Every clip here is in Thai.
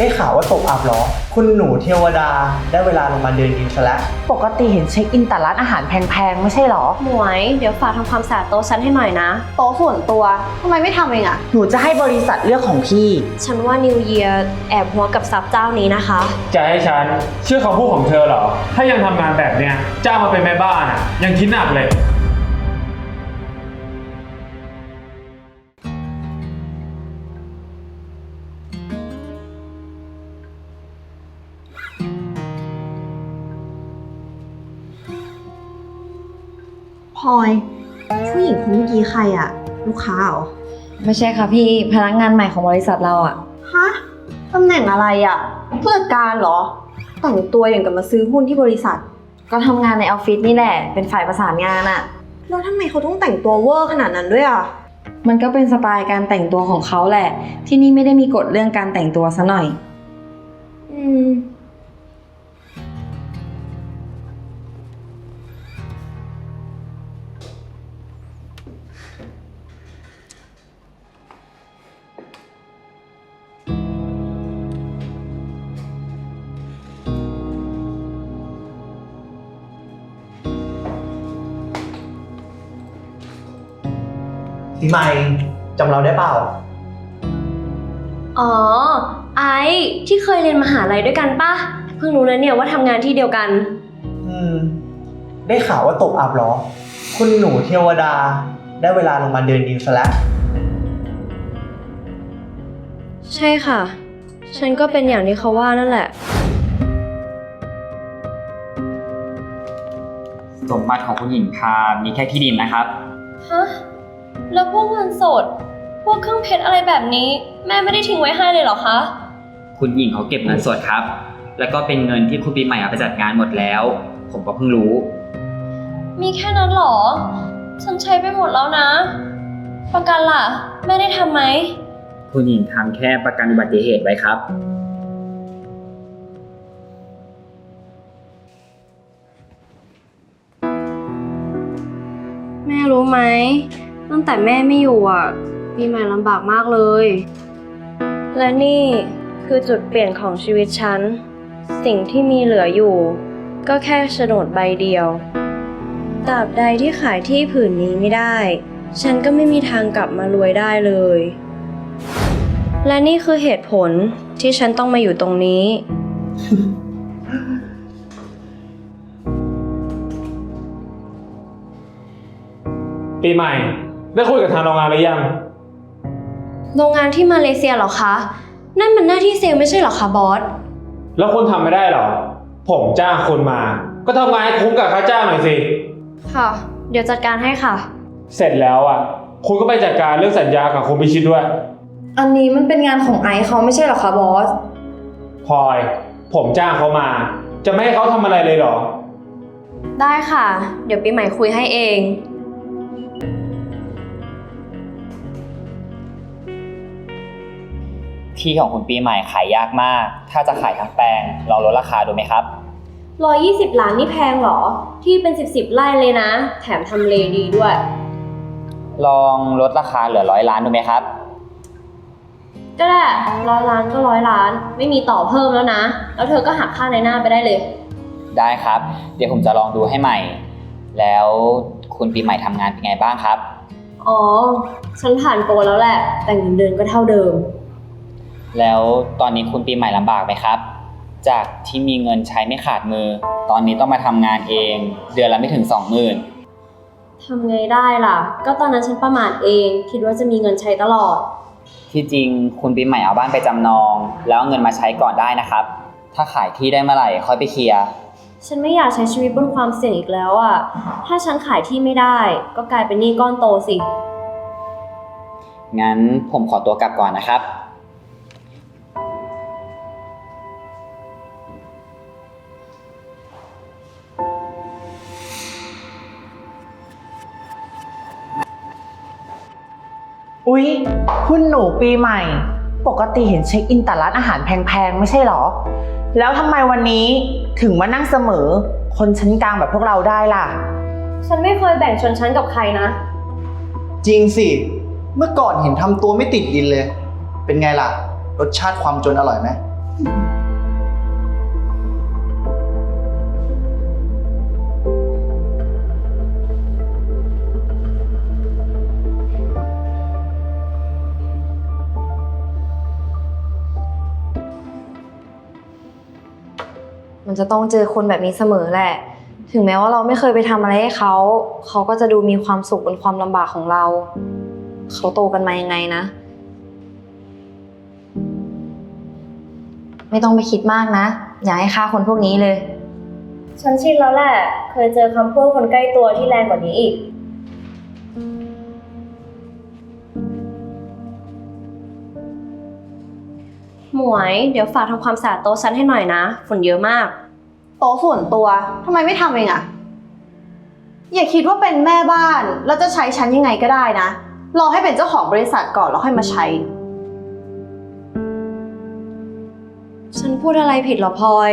ได้ข่าวว่าตกอับเหรอ คุณหนูเทวดาได้เวลาลงมาเดินดินซะแล้วปกติเห็นเช็คอินแต่ร้านอาหารแพงๆ ไม่ใช่เหรอ หมวย เดี๋ยวฝากทำความสะอาดโต๊ะฉันให้หน่อยนะ โต๊ะส่วนตัวทำไมไม่ทำเองอะหนูจะให้บริษัทเลือกของพี่ ฉันว่านิวเยียแอบหัวกับซับเจ้านี้นะคะ จะให้ฉันเชื่อคำพูดของเธอเหรอ ถ้ายังทำงานแบบเนี้ยจ้างมาเป็นแม่บ้านอะ ยังคิดหนักเลย พลอย ผู้หญิงคนเมื่อกี้ใครอะลูกค้าเหรอไม่ใช่ค่ะพี่พนักงานใหม่ของบริษัทเราอะฮะตำแหน่งอะไรอะผู้จัดการเหรอ แต่งตัวอย่างกับมาซื้อหุ้นที่บริษัท ก็ทำงานในออฟฟิศนี่แหละ เป็นฝ่ายประสานงานอะแล้วทำไมเขาต้องแต่งตัวเวอร์ขนาดนั้นด้วยอะมันก็เป็นสไตล์การแต่งตัวของเขาแหละ ที่นี่ไม่ได้มีกฎเรื่องการแต่งตัวซะหน่อย ปีใหม่จำเราได้เปล่า อ๋อ ไอซ์ที่เคยเรียนมหาลัยด้วยกันปะเพิ่งรู้นะเนี่ยว่าทำงานที่เดียวกัน อืม ได้ข่าวว่าตกอับเหรอ คุณหนูเทวดา ได้เวลาลงมาเดินดินซะแล้ว ใช่ค่ะ ฉันก็เป็นอย่างที่เขาว่านั่นแหละ สมบัติของคุณหญิงพามีแค่ที่ดินนะครับ ฮะ แล้วพวกเงินสด พวกเครื่องเพชรอะไรแบบนี้ แม่ไม่ได้ทิ้งไว้ให้เลยเหรอคะ คุณหญิงเขาเก็บเงินสดครับ แล้วก็เป็นเงินที่คุณปีใหม่เอาไปจัดงานหมดแล้ว ผมก็เพิ่งรู้ มีแค่นั้นเหรอ ฉันใช้ไปหมดแล้วนะ ประกันล่ะ แม่ได้ทำไหม คุณหญิงทำแค่ประกันอุบัติเหตุไว้ครับ แม่รู้ไหม ตั้งแต่แม่ไม่อยู่อะปีใหม่ลำบากมากเลย และนี่คือจุดเปลี่ยนของชีวิตฉัน สิ่งที่มีเหลืออยู่ ก็แค่โฉนดใบเดียวตราบใดที่ขายที่ผืนนี้ไม่ได้ ฉันก็ไม่มีทางกลับมารวยได้เลย และนี่คือเหตุผลที่ฉันต้องมาอยู่ตรงนี้ ปีใหม่ ได้คุยกับทางโรงงานหรือยัง โรงงานที่มาเลเซียเหรอคะ นั่นมันหน้าที่เซลล์ไม่ใช่เหรอคะบอส แล้วคุณทำไม่ได้เหรอ ผมจ้างคุณมา ก็ทำงานให้คุ้มกับค่าจ้างหน่อยสิ ค่ะ เดี๋ยวจัดการให้ค่ะ เสร็จแล้วอะ คุณก็ไปจัดการเรื่องสัญญากับคุณพิชิตด้วย อันนี้มันเป็นงานของไอซ์เขาไม่ใช่เหรอคะบอส พลอย ผมจ้างเขามา จะไม่ให้เขาทำอะไรเลยเหรอ ได้ค่ะ เดี๋ยวปีใหม่คุยให้เอง ที่ของคุณปีใหม่ขายยากมาก ถ้าจะขายทั้งแปลงลองลดราคาดูไหมครับ 120 ล้านนี่แพงเหรอ ที่เป็น 10บสไร่เลยนะ แถมทำเลดีด้วย ลองลดราคาเหลือร้อยล้านดูไหมครับ ก็ได้ร้อยล้านก็ร้อยล้าน ไม่มีต่อเพิ่มแล้วนะ แล้วเธอก็หักค่าในหน้าไปได้เลย ได้ครับ เดี๋ยวผมจะลองดูให้ใหม่ แล้วคุณปีใหม่ทำงานเป็นไงบ้างครับ อ๋อ ฉันผ่านโปรแล้วแหละ แต่เงินเดือนก็เท่าเดิม แล้วตอนนี้คุณปีใหม่ลำบากไหมครับ จากที่มีเงินใช้ไม่ขาดมือ ตอนนี้ต้องมาทำงานเอง เดือนละไม่ถึง20,000ทำไงได้ล่ะ ก็ตอนนั้นฉันประมาทเอง คิดว่าจะมีเงินใช้ตลอด ที่จริงคุณปีใหม่เอาบ้านไปจำนอง แล้วเอาเงินมาใช้ก่อนได้นะครับ ถ้าขายที่ได้เมื่อไหร่ค่อยไปเคลียร์ฉันไม่อยากใช้ชีวิตบนความเสี่ยงอีกแล้วอะถ้าฉันขายที่ไม่ได้ ก็กลายเป็นหนี้ก้อนโตสิ งั้นผมขอตัวกลับก่อนนะครับ อุ๊ยคุณหนูปีใหม่ ปกติเห็นเช็คอินแต่ร้านอาหารแพงๆ ไม่ใช่เหรอ แล้วทำไมวันนี้ถึงมานั่งเสมอ คนชั้นกลางแบบพวกเราได้ล่ะ ฉันไม่เคยแบ่งชนชั้นกับใครนะ จริงสิ เมื่อก่อนเห็นทำตัวไม่ติดดินเลย เป็นไงล่ะ รสชาติความจนอร่อยไหม มันจะต้องเจอคนแบบนี้เสมอแหละ ถึงแม้ว่าเราไม่เคยไปทำอะไรให้เขา เขาก็จะดูมีความสุขบนความลำบากของเรา เขาโตกันมายังไงนะ ไม่ต้องไปคิดมากนะ อย่าให้ค่าคนพวกนี้เลย ฉันชินแล้วแหละ เคยเจอคำพูดคนใกล้ตัวที่แรงกว่านี้อีก หมวย เดี๋ยวฝากทำความสะอาดโต๊ะฉันให้หน่อยนะ ฝุ่นเยอะมาก โต๊ะส่วนตัวทำไมไม่ทำเองอะอย่าคิดว่าเป็นแม่บ้าน แล้วจะใช้ฉันยังไงก็ได้นะ รอให้เป็นเจ้าของบริษัทก่อนแล้วค่อยมาใช้ ฉันพูดอะไรผิดเหรอพลอย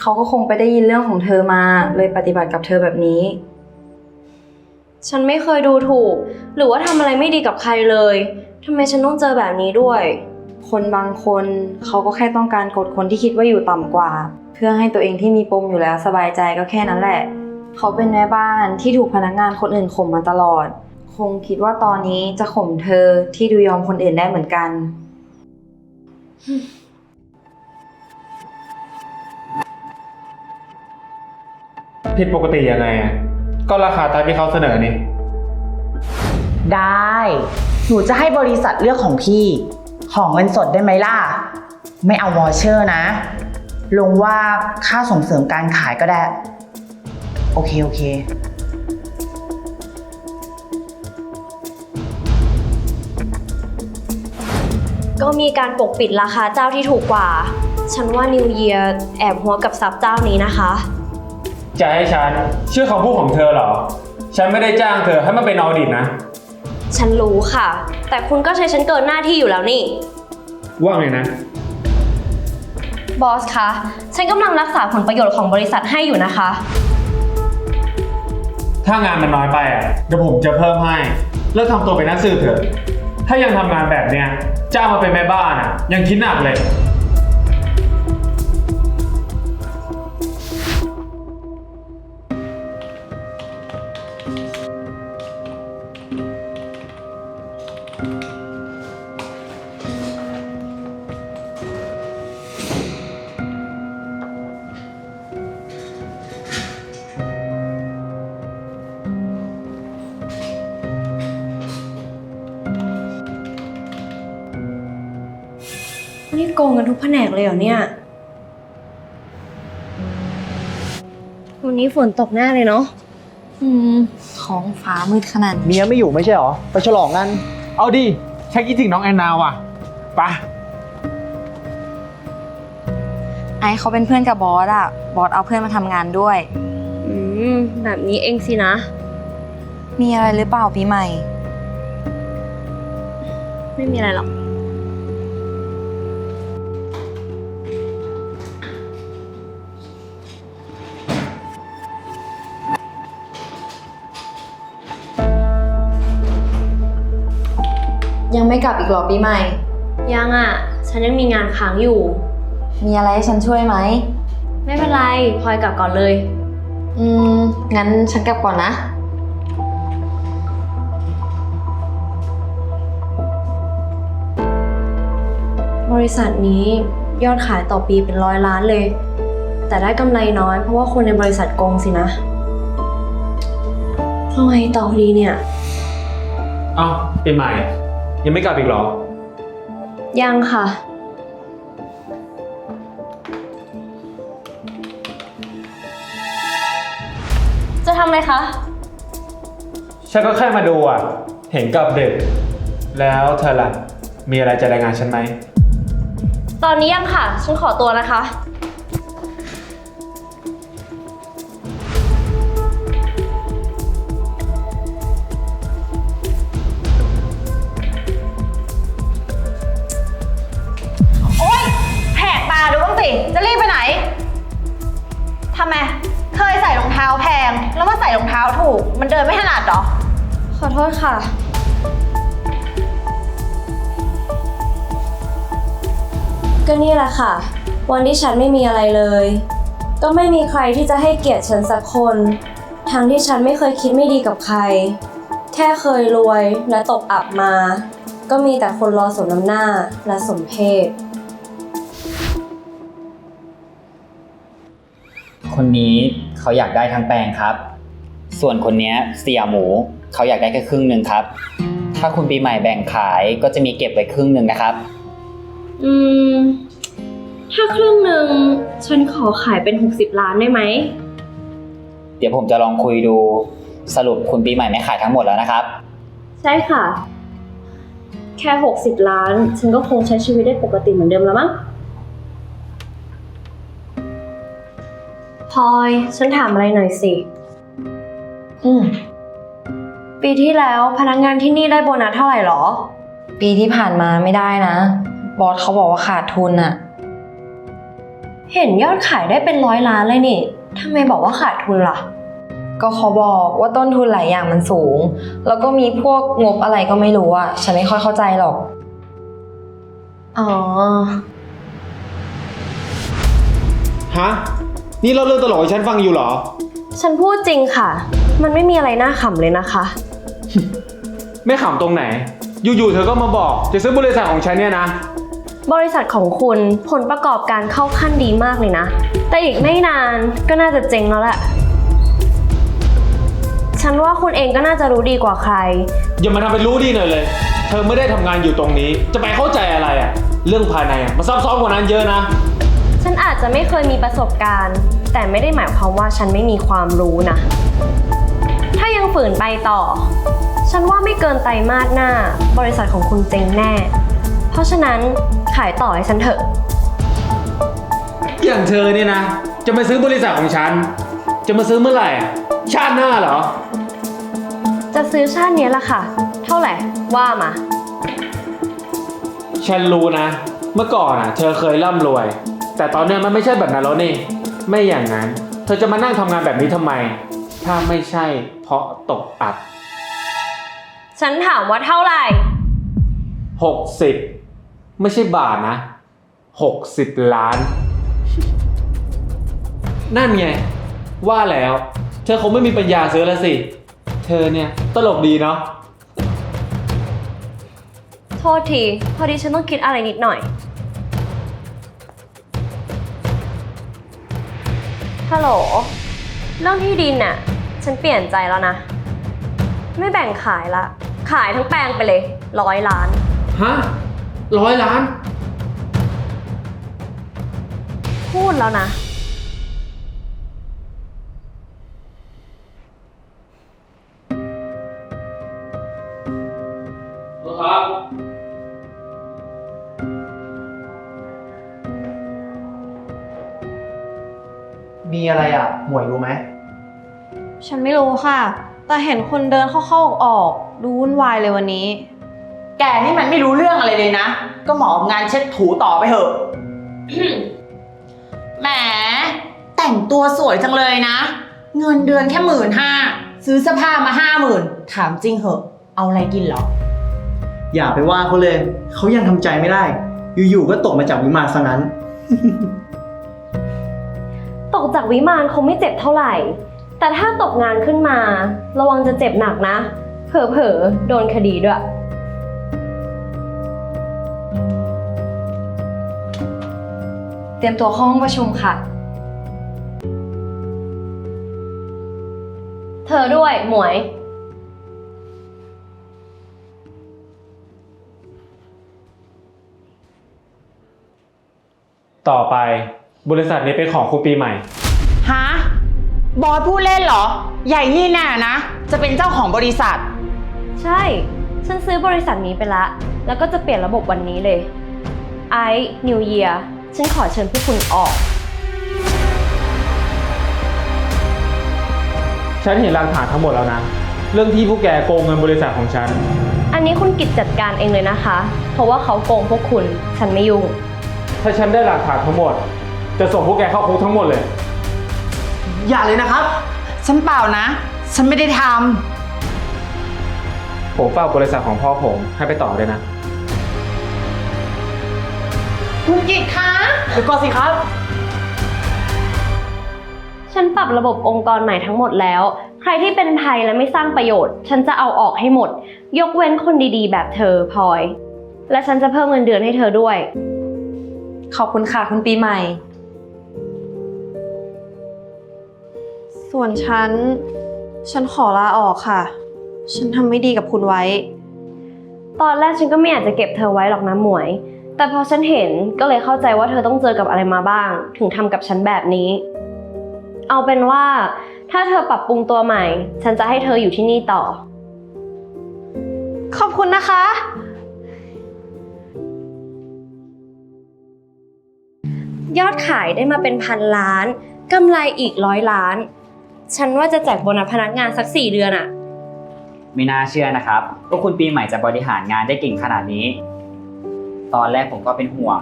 เขาก็คงไปได้ยินเรื่องของเธอมาเลยปฏิบัติกับเธอแบบนี้ ฉันไม่เคยดูถูก หรือว่าทำอะไรไม่ดีกับใครเลยทำไมฉันต้องเจอแบบนี้ด้วย คนบางคนเขาก็แค่ต้องการกดคนที่คิดว่าอยู่ต่ำกว่า เพื่อให้ตัวเองที่มีปมอยู่แล้วสบายใจก็แค่นั้นแหละ เขาเป็นแม่บ้านที่ถูกพนักงานคนอื่นข่มมาตลอด คงคิดว่าตอนนี้จะข่มเธอที่ดูยอมคนอื่นได้เหมือนกัน ผิดปกติยังไงอะก็ราคาตามที่เขาเสนอนี่ ได้ หนูจะให้บริษัทเลือกของพี่ ของเงินสดได้ไหมล่ะ ไม่เอาวอเชอร์นะ ลงว่าค่าส่งเสริมการขายก็ได้ โอเค โอเค ก็มีการปกปิดราคาเจ้าที่ถูกกว่า ฉันว่านิวเยียแอบหัวกับซับเจ้านี้นะคะ จะให้ฉันเชื่อคำพูดของเธอเหรอ ฉันไม่ได้จ้างเธอให้มาเป็นออดิตนะ ฉันรู้ค่ะ แต่คุณก็ใช้ฉันเกินหน้าที่อยู่แล้วนี่ ว่าไงนะ บอสคะ ฉันกำลังรักษาผลประโยชน์ของบริษัทให้อยู่นะคะ ถ้างานมันน้อยไปอะเดี๋ยวผมจะเพิ่มให้เลิกทำตัวเป็นนักสืบเถอะ ถ้ายังทำงานแบบเนี้ยจ้างมาเป็นแม่บ้านอะ ยังคิดหนักเลย กงกันทุกแผนกเลยเหรอเนี่ย วันนี้ฝนตกแน่เลยเนาะอืมท้องฟ้ามืดขนาดนี้เมียไม่อยู่ไม่ใช่หรอ ไปฉลองกัน เอาดิชักคิดถึงน้องแอนนาว่ะไปะไอซ์เขาเป็นเพื่อนกับบอสอะบอสเอาเพื่อนมาทำงานด้วย อืม แบบนี้เองสินะ มีอะไรหรือเปล่าปีใหม่ ไม่มีอะไรหรอก ยังไม่กลับอีกเหรอปีใหม่ ยังอะ ฉันยังมีงานค้างอยู่ มีอะไรให้ฉันช่วยไหม ไม่เป็นไรพลอยกลับก่อนเลย อืม งั้นฉันกลับก่อนนะ บริษัทนี้ยอดขายต่อปีเป็นร้อยล้านเลย แต่ได้กำไรน้อยเพราะว่าคนในบริษัทโกงสินะเอาไงต่อดีเนี่ย เอ้าเป็นใหม่ ยังไม่กลับอีกเหรอ ยังค่ะ จะทำอะไรคะ ฉันก็แค่มาดูอะ เห็นกลับดึกแล้วเธอล่ะ มีอะไรจะรายงานฉันไหม ตอนนี้ยังค่ะ ฉันขอตัวนะคะ ค่ะ ก็นี่แหละค่ะ วันที่ฉันไม่มีอะไรเลย ก็ไม่มีใครที่จะให้เกียรติฉันสักคน ทั้งที่ฉันไม่เคยคิดไม่ดีกับใคร แค่เคยรวยและตกอับมา ก็มีแต่คนรอสมน้ำหน้าและสมเพศ คนนี้เขาอยากได้ทั้งแปลงครับ ส่วนคนเนี้ยเสียหมูเขาอยากได้แค่ครึ่งหนึ่งครับ ถ้าคุณปีใหม่แบ่งขายก็จะมีเก็บไว้ครึ่งหนึ่งนะครับ อืม ถ้าครึ่งหนึ่งฉันขอขายเป็น 60 ล้านได้ไหม เดี๋ยวผมจะลองคุยดูสรุปคุณปีใหม่ไม่ขายทั้งหมดแล้วนะครับ ใช่ค่ะ แค่ 60 ล้าน ฉันก็คงใช้ชีวิตได้ปกติเหมือนเดิมแล้วมั้งพลอย ฉันถามอะไรหน่อยสิ อืมปีที่แล้วพนักงานที่นี่ได้โบนัสเท่าไหร่หรอ ปีที่ผ่านมาไม่ได้นะ บอสเขาบอกว่าขาดทุนอะเห็นยอดขายได้เป็นร้อยล้านเลยนี่ทำไมบอกว่าขาดทุนล่ะ ก็เขาบอกว่าต้นทุนหลายอย่างมันสูง แล้วก็มีพวกงบอะไรก็ไม่รู้อะฉันไม่ค่อยเข้าใจหรอก อ๋อ ฮะ นี่เราเรื่องตลกให้ฉันฟังอยู่เหรอ ฉันพูดจริงค่ะ มันไม่มีอะไรน่าขำเลยนะคะ ไม่ขำตรงไหน อยู่ๆเธอก็มาบอกจะซื้อบริษัทของฉันเนี่ยนะ บริษัทของคุณผลประกอบการเข้าขั้นดีมากเลยนะ แต่อีกไม่นานก็น่าจะเจ๊งแล้วแหละ ฉันว่าคุณเองก็น่าจะรู้ดีกว่าใคร อย่ามาทำเป็นรู้ดีหน่อยเลย เธอไม่ได้ทำงานอยู่ตรงนี้ จะไปเข้าใจอะไรอะเรื่องภายในอะมันซับซ้อนกว่านั้นเยอะนะ ฉันอาจจะไม่เคยมีประสบการณ์ แต่ไม่ได้หมายความว่าฉันไม่มีความรู้นะถ้า ยังฝืนไปต่อ ฉันว่าไม่เกินไตรมาสหน้า บริษัทของคุณเจ๊งแน่ เพราะฉะนั้นขายต่อให้ฉันเถอะ อย่างเธอเนี่ยนะ จะมาซื้อบริษัทของฉัน จะมาซื้อเมื่อไหร่อะชาติหน้าเหรอ จะซื้อชาตินี้ละค่ะ เท่าไหร่ว่ามา ฉันรู้นะ เมื่อก่อนอะ เธอเคยร่ำรวย แต่ตอนเนี้ยมันไม่ใช่แบบนั้นแล้วนี่ ไม่อย่างนั้น เธอจะมานั่งทำงานแบบนี้ทำไม ถ้าไม่ใช่เพราะตกอับฉันถามว่าเท่าไหร่60ไม่ใช่บาทนะ60ล้าน นั่นไง ว่าแล้ว เธอคงไม่มีปัญญาซื้อแล้วสิ เธอเนี่ยตลกดีเนาะโทษที พอดีฉันต้องคิดอะไรนิดหน่อย ฮัลโหล เรื่องที่ดินน่ะ ฉันเปลี่ยนใจแล้วนะ ไม่แบ่งขายละ ขายทั้งแปลงไปเลยร้อยล้าน ฮะร้อยล้าน พูดแล้วนะครับมีอะไรอะ หมวยรู้ไหม ฉันไม่รู้ค่ะ แต่เห็นคนเดินเข้าๆออกๆดูวุ่นวายเลยวันนี้ แกนี่มันไม่รู้เรื่องอะไรเลยนะ ก็หมอบงานเช็ดถูต่อไปเถอะ แหม แต่งตัวสวยจังเลยนะ เงินเดือนแค่หมื่นห้าซื้อเสื้อผ้ามาห้าหมื่นถามจริงเหอะ เอาอะไรกินเหรอ อย่าไปว่าเขาเลย เขายังทำใจไม่ได้ อยู่ๆก็ตกมาจากวิมานซะงั้น ตกจากวิมานคงไม่เจ็บเท่าไหร่ แต่ถ้าตกงานขึ้นมา ระวังจะเจ็บหนักนะ เผลอๆ โดนคดีด้วย เตรียมตัวเข้าห้องประชุมค่ะ เธอด้วยหมวย ต่อไปบริษัทนี้เป็นของคุณปีใหม่ฮะ บอสพูดเล่นเหรอ ใหญ่นี่แน่นะ จะเป็นเจ้าของบริษัท ใช่ ฉันซื้อบริษัทนี้ไปละ แล้วก็จะเปลี่ยนระบบวันนี้เลย ไอ New Year ฉันขอเชิญพวกคุณออก ฉันเห็นหลักฐานทั้งหมดแล้วนะ เรื่องที่พวกแกโกงเงินบริษัทของฉัน อันนี้คุณกิจจัดการเองเลยนะคะ เพราะว่าเขาโกงพวกคุณ ฉันไม่ยุ่ง ถ้าฉันได้หลักฐานทั้งหมด จะส่งพวกแกเข้าคุกทั้งหมดเลย อย่าเลยนะครับ ฉันเปล่านะ ฉันไม่ได้ทผมฝากบริษัทของพ่อผมให้ไปต่อเลยนะคุณกิตคะเดี๋ยวก่อนสิครับ ฉันปรับระบบองค์กรใหม่ทั้งหมดแล้ว ใครที่เป็นภัยและไม่สร้างประโยชน์ ฉันจะเอาออกให้หมด ยกเว้นคนดีๆ แบบเธอพลอย และฉันจะเพิ่มเงินเดือนให้เธอด้วย ขอบคุณค่ะคุณปีใหม่ ส่วนฉัน ฉันขอลาออกค่ะ ฉันทำไม่ดีกับคุณไว้ ตอนแรกฉันก็ไม่อยากจะเก็บเธอไว้หรอกนะหมวย แต่พอฉันเห็นก็เลยเข้าใจว่าเธอต้องเจอกับอะไรมาบ้าง ถึงทำกับฉันแบบนี้ เอาเป็นว่า ถ้าเธอปรับปรุงตัวใหม่ ฉันจะให้เธออยู่ที่นี่ต่อ ขอบคุณนะคะ ยอดขายได้มาเป็นพันล้านกำไรอีกร้อยล้าน ฉันว่าจะแจกโบนัสพนักงานสักสี่เดือนอะไม่น่าเชื่อนะครับว่าคุณปีใหม่จะบริหารงานได้เก่งขนาดนี้ ตอนแรกผมก็เป็นห่วง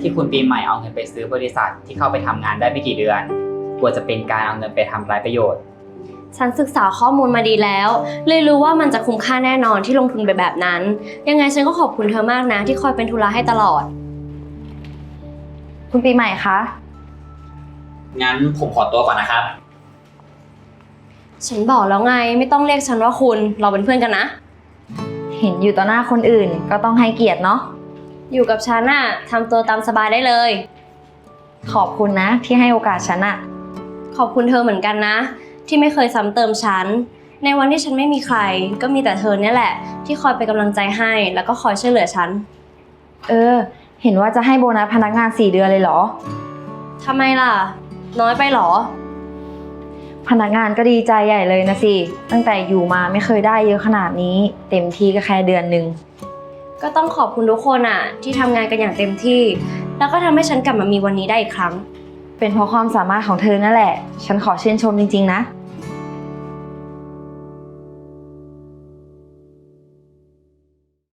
ที่คุณปีใหม่เอาเงินไปซื้อบริษัทที่เข้าไปทำงานได้ไม่กี่เดือน กลัวจะเป็นการเอาเงินไปทำร้ายประโยชน์ ฉันศึกษาข้อมูลมาดีแล้ว เลยรู้ว่ามันจะคุ้มค่าแน่นอนที่ลงทุนไปแบบนั้น ยังไงฉันก็ขอบคุณเธอมากนะ ที่คอยเป็นธุระให้ตลอด คุณปีใหม่คะ งั้นผมขอตัวก่อนนะครับ ฉันบอกแล้วไงไม่ต้องเรียกฉันว่าคุณเราเป็นเพื่อนกันนะ เห็นอยู่ต่อหน้าคนอื่นก็ต้องให้เกียรติเนาะ อยู่กับฉันน่ะทำตัวตามสบายได้เลย ขอบคุณนะที่ให้โอกาสฉันอะขอบคุณเธอเหมือนกันนะ ที่ไม่เคยซ้ำเติมฉัน ในวันที่ฉันไม่มีใคร ก็มีแต่เธอเนี่ยแหละ ที่คอยเป็นกำลังใจให้ แล้วก็คอยช่วยเหลือฉัน เออ เห็นว่าจะให้โบนัสพนักงาน4เดือนเลยเหรอ ทำไมล่ะ น้อยไปเหรอ พนักงานก็ดีใจใหญ่เลยนะสิ ตั้งแต่อยู่มาไม่เคยได้เยอะขนาดนี้ เต็มที่ก็แค่เดือนหนึ่งก็ต้องขอบคุณทุกคนอะที่ทำงานกันอย่างเต็มที่ แล้วก็ทำให้ฉันกลับมามีวันนี้ได้อีกครั้ง เป็นเพราะความสามารถของเธอนั่นแหละ ฉันขอชื่นชมจริงๆนะ